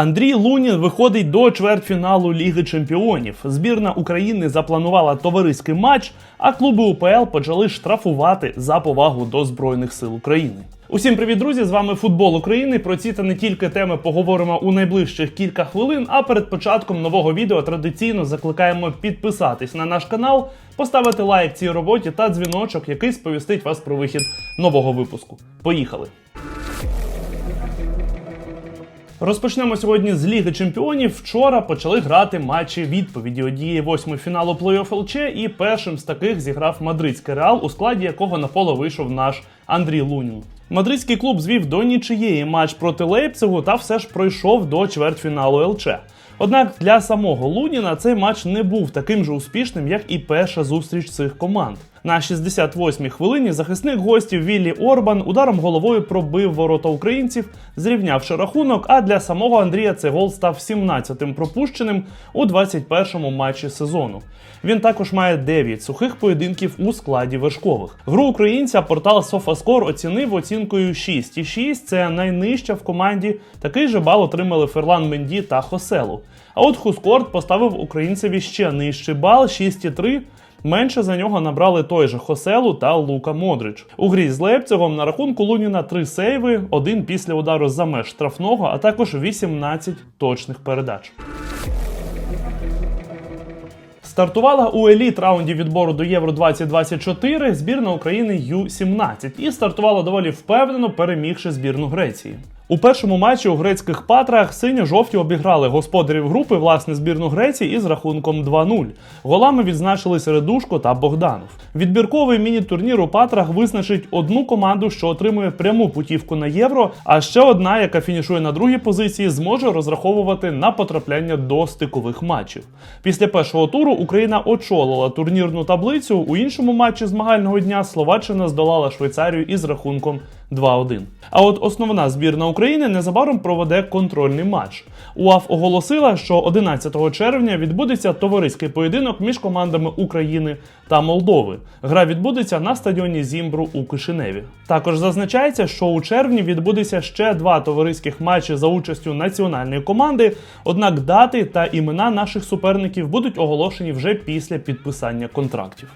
Андрій Лунін виходить до чвертьфіналу Ліги Чемпіонів. Збірна України запланувала товариський матч, а клуби УПЛ почали штрафувати за повагу до Збройних сил України. Усім привіт, друзі! З вами футбол України. Про ці та не тільки теми поговоримо у найближчих кілька хвилин. А перед початком нового відео традиційно закликаємо підписатись на наш канал, поставити лайк цій роботі та дзвіночок, який сповістить вас про вихід нового випуску. Поїхали! Розпочнемо сьогодні з Ліги Чемпіонів. Вчора почали грати матчі відповіді однієї восьмої фіналу плей-офф ЛЧ, і першим з таких зіграв мадридський реал, у складі якого на поле вийшов наш Андрій Лунін. Мадридський клуб звів до нічиєї матч проти Лейпцигу та все ж пройшов до чвертьфіналу ЛЧ. Однак для самого Луніна цей матч не був таким же успішним, як і перша зустріч цих команд. На 68-й хвилині захисник гостів Віллі Орбан ударом головою пробив ворота українців, зрівнявши рахунок. А для самого Андрія цей гол став 17-тим пропущеним у 21-му матчі сезону. Він також має 9 сухих поєдинків у складі вершкових. Гру українця портал SofaScore оцінив оцінкою 6,6. Це найнижча в команді. Такий же бал отримали Ферлан Менді та Хоселу. А от Хускорт поставив українцеві ще нижчий бал 6,3. Менше за нього набрали той же Хоселу та Лука Модрич. У грі з Лейпцигом на рахунку Луніна три сейви, один після удару за меж штрафного, а також 18 точних передач. Стартувала у еліт раунді відбору до Євро 2024 збірна України Ю-17 і стартувала доволі впевнено, перемігши збірну Греції. У першому матчі у грецьких патрах синьо-жовті обіграли господарів групи власне збірну Греції із рахунком 2-0. Голами відзначились Редушко та Богданов. Відбірковий міні-турнір у патрах визначить одну команду, що отримує пряму путівку на євро, а ще одна, яка фінішує на другій позиції, зможе розраховувати на потрапляння до стикових матчів. Після першого туру Україна очолила турнірну таблицю. У іншому матчі змагального дня Словаччина здолала Швейцарію із рахунком 2-1. А от основна збірна України незабаром проведе контрольний матч. УАФ оголосила, що 11 червня відбудеться товариський поєдинок між командами України та Молдови. Гра відбудеться на стадіоні Зімбру у Кишиневі. Також зазначається, що у червні відбудеться ще два товариських матчі за участю національної команди. Однак дати та імена наших суперників будуть оголошені вже після підписання контрактів.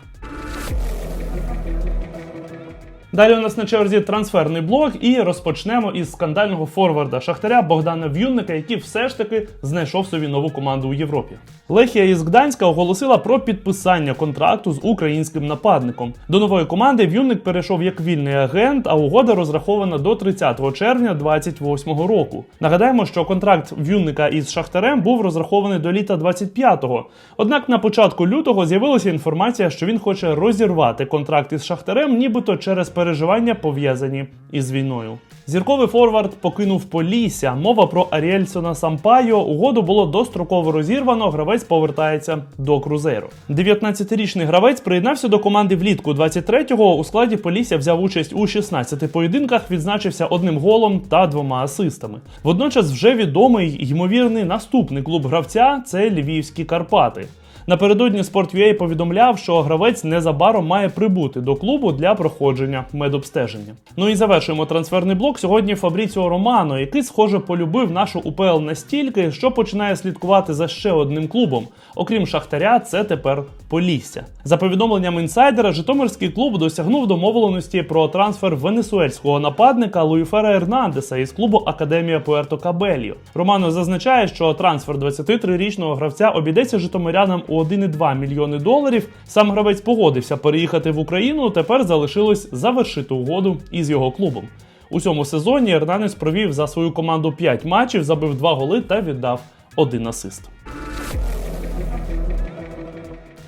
Далі у нас на черзі трансферний блок, і розпочнемо із скандального форварда Шахтаря Богдана В'юнника, який все ж таки знайшов собі нову команду у Європі. Лехія із Гданська оголосила про підписання контракту з українським нападником. До нової команди В'юнник перейшов як вільний агент, а угода розрахована до 30 червня 2028 року. Нагадаємо, що контракт В'юнника із Шахтарем був розрахований до літа 25-го. Однак на початку лютого з'явилася інформація, що він хоче розірвати контракт із Шахтарем, нібито через переживання пов'язані із війною. Зірковий форвард покинув Полісся. Мова про Аріельсона Сампайо. Угоду було достроково розірвано. Гравець повертається до Крузейро. 19-річний гравець приєднався до команди влітку 23-го. У складі Полісся взяв участь у 16 поєдинках, відзначився одним голом та двома асистами. Водночас вже відомий ймовірний наступний клуб гравця це Львівські Карпати. Напередодні Sport.ua повідомляв, що гравець незабаром має прибути до клубу для проходження медобстеження. Ну і завершуємо трансферний блок сьогодні. Фабріціо Романо, який, схоже, полюбив нашу УПЛ настільки, що починає слідкувати за ще одним клубом. Окрім Шахтаря, це тепер Полісся. За повідомленням інсайдера, Житомирський клуб досягнув домовленості про трансфер венесуельського нападника Луїфера Ернандеса із клубу Академія Пуерто Кабельо. Романо зазначає, що трансфер 23-річного гравця обійдеться житомирянам у 1,2 мільйони доларів. Сам гравець погодився переїхати в Україну. Тепер залишилось завершити угоду із його клубом. У цьому сезоні Ернанес провів за свою команду 5 матчів, забив 2 голи та віддав один асист.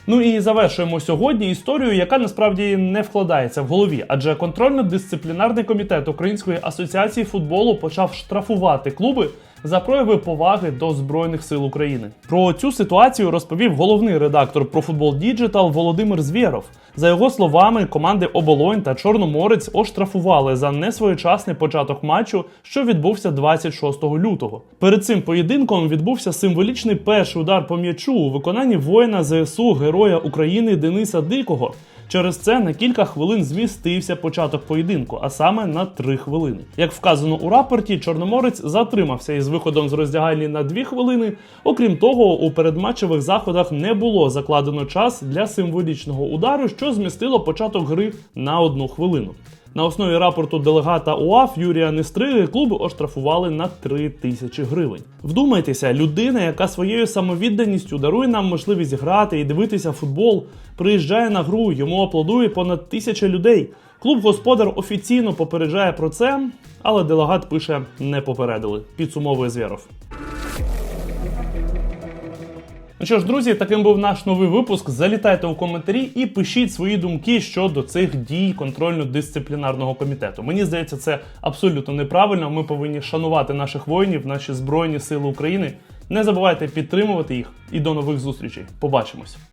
Ну і завершуємо сьогодні історію, яка насправді не вкладається в голові, адже контрольно-дисциплінарний комітет Української асоціації футболу почав штрафувати клуби за прояви поваги до Збройних сил України. Про цю ситуацію розповів головний редактор про футбол Діджитал Володимир Звєров. За його словами, команди Оболонь та Чорноморець оштрафували за несвоєчасний початок матчу, що відбувся 26 лютого. Перед цим поєдинком відбувся символічний перший удар по м'ячу у виконанні воїна ЗСУ Героя України Дениса Дикого. Через це на кілька хвилин змістився початок поєдинку, а саме на 3 хвилини. Як вказано у рапорті, Чорноморець затримався із виходом з роздягальні на 2 хвилини. Окрім того, у передматчевих заходах не було закладено час для символічного удару, що змістило початок гри на одну хвилину. На основі рапорту делегата УАФ Юрія Нестриги клуб оштрафували на 3 тисячі гривень. Вдумайтеся, людина, яка своєю самовідданістю дарує нам можливість грати і дивитися футбол, приїжджає на гру, йому аплодує понад тисяча людей. Клуб господар офіційно попереджає про це, але делегат пише не попередили. Підсумовує Звєров. Ну що ж, друзі, таким був наш новий випуск. Залітайте у коментарі і пишіть свої думки щодо цих дій контрольно-дисциплінарного комітету. Мені здається, це абсолютно неправильно. Ми повинні шанувати наших воїнів, наші збройні сили України. Не забувайте підтримувати їх і до нових зустрічей. Побачимось.